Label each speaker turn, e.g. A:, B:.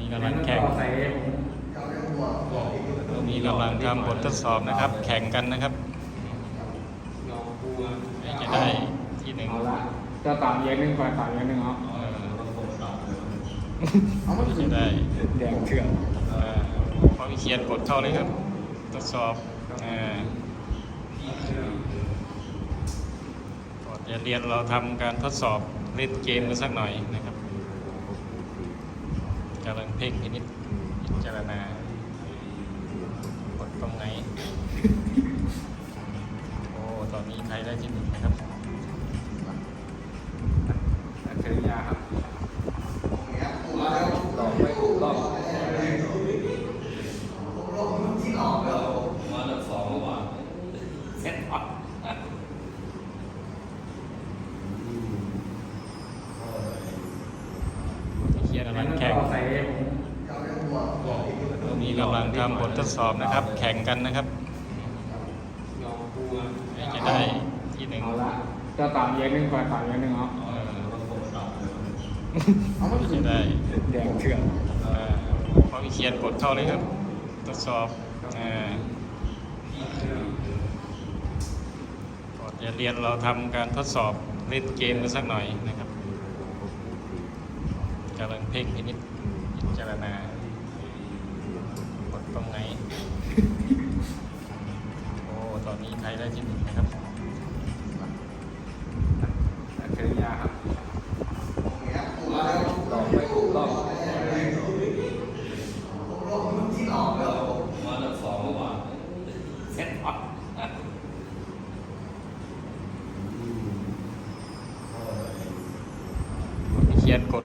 A: นี้กำลังแข่งใส
B: ่ผม
C: ตรงนี้กำลังทำบททดสอบนะครับ แข่ง
A: กันนะครับ
B: ใครจะได้
A: ที่หนึ่งเอา
B: ละเจะตามเย็นหนึ่งฝ่ายสามเย็นหนึ่งเอา
C: เออ
B: ใครจะได้แดงเถื่อน
C: เอ่อพอ
A: วิเชียนกดเข้าเลยครับ
B: ทด
A: สอบ
B: เอ่อ
A: ก่อนจะเรียนเราทำการทดสอบเล่นเกมกันสักหน่อยนะครับ กำลังเพ่งพินิจพิจารณากดตรงไหน โอ้ ตอนนี้ใครได้ที่หนึ่งนะครับ
B: อัจฉริยะครับ
D: ต่อไปรอบเซ็ตอัพวิเชียน
C: กำลังแข่งใส่ผ
A: ม
C: ตรงนี้กำลังทำบททดสอบนะครับ แข่ง
A: กันนะครับ
B: ใครจะได้
A: ที่หนึ่งเอาล
B: ะเจะตามเย็นหนึ่งฝ่ายสามเย็นหนึ่งเอา
C: เออ
B: ใครจะได้แดงเถื่อน
C: เอ่อพอว
A: ิเชียนกดเข้าเลยครับทดสอบ
B: เอ่อ
A: ก่อนจะเรียนเราทำการทดสอบเล่นเกมกันสักหน่อยนะครับ กำลังเพ่งพินิจพิจารณากดตรงไหน โอ้ ตอนนี้ใครได้ที่หนึ่งนะครับ
B: อัจฉริยาครับ
D: ลอกไปถูกต้องที่ลอกเลย
C: มาจากสองมื่วานเซ็ตอัพ
A: เขียนกด